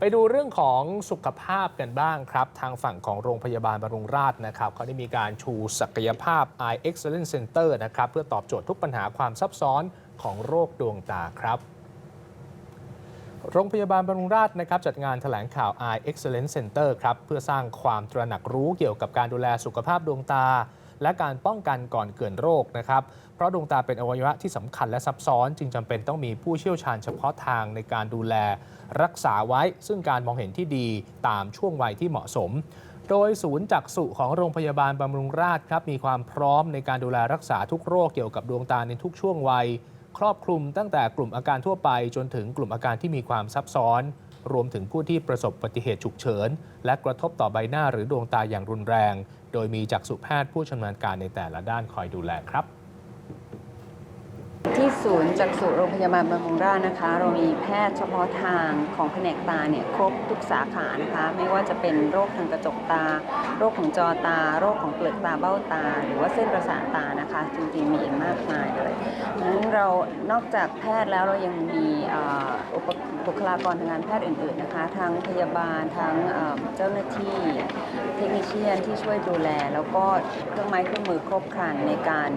ไปดูเรื่องของสุขภาพกันบ้างครับ ทางฝั่งของโรงพยาบาลบำรุงราษฎร์นะครับเขาได้มีการชูศักยภาพ Eye Excellence Center นะครับเพื่อตอบโจทย์ทุกปัญหาความซับซ้อนของโรคดวงตาครับโรงพยาบาลบำรุงราษฎร์นะครับจัดงานแถลงข่าว Eye Excellence Center ครับเพื่อสร้างความตระหนักรู้เกี่ยวกับการดูแลสุขภาพดวงตา และการป้องกันก่อนเกิดโรคนะครับ เพราะดวงตาเป็นอวัยวะที่สำคัญและซับซ้อน จึงจำเป็นต้องมีผู้เชี่ยวชาญเฉพาะทางในการดูแลรักษาไว้ ซึ่งการมองเห็นที่ดีตามช่วงวัยที่เหมาะสม โดยศูนย์จักษุของโรงพยาบาลบำรุงราษฎร์ครับมีความพร้อมในการดูแลรักษาทุกโรคเกี่ยวกับดวงตาในทุกช่วงวัย ครอบคลุมตั้งแต่กลุ่มอาการทั่วไปจนถึงกลุ่มอาการที่มีความซับซ้อน รวมถึงผู้ที่ประสบอุบัติเหตุฉุกเฉิน และกระทบต่อใบหน้าหรือดวงตาอย่างรุนแรง โดยมีจักษุแพทย์ผู้ชำนาญการในแต่ละด้านคอยดูแลครับที่ศูนย์จักษุโรงพยาบาลบำรุงราชนะคะ เรามีแพทย์เฉพาะทางของแผนกตาเนี่ยครบทุกสาขานะคะ ไม่ว่าจะเป็นโรคทางกระจกตา โรคของจอตา โรคของเปลือกตาเบ้าตา หรือว่าเส้นประสาทตานะคะ จริงๆมีอีกมากมายเลยนั้นเรานอกจากแพทย์แล้วเรายังมีอุปบุคลากรทางการแพทย์อื่นๆนะคะทั้งพยาบาลทั้งเจ้าหน้าที่เทคนิชเชียนที่ช่วยดูแล แล้วก็เครื่องไม้เครื่องมือครบครันในการ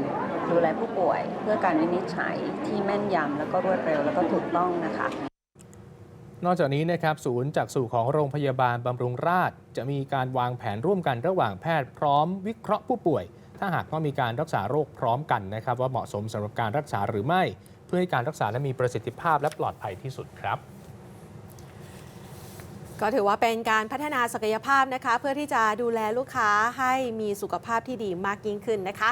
ดูแลผู้ป่วย เพื่อการวินิจฉัยที่แม่นยำแล้วก็รวดเร็วแล้วก็ถูกต้องนะคะ นอกจากนี้นะครับศูนย์จักษุของโรงพยาบาลบำรุงราษฎร์จะมีการวางแผนร่วมกันระหว่างแพทย์พร้อมวิเคราะห์ผู้ป่วย ถ้าหากว่ามีการรักษาโรคพร้อมกันนะครับ ว่าเหมาะสมสำหรับการรักษาหรือไม่ เพื่อให้การรักษาและมีประสิทธิภาพและปลอดภัยที่สุดครับ ก็ถือว่าเป็นการพัฒนาศักยภาพนะคะ เพื่อที่จะดูแลลูกค้าให้มีสุขภาพที่ดีมากยิ่งขึ้นนะคะ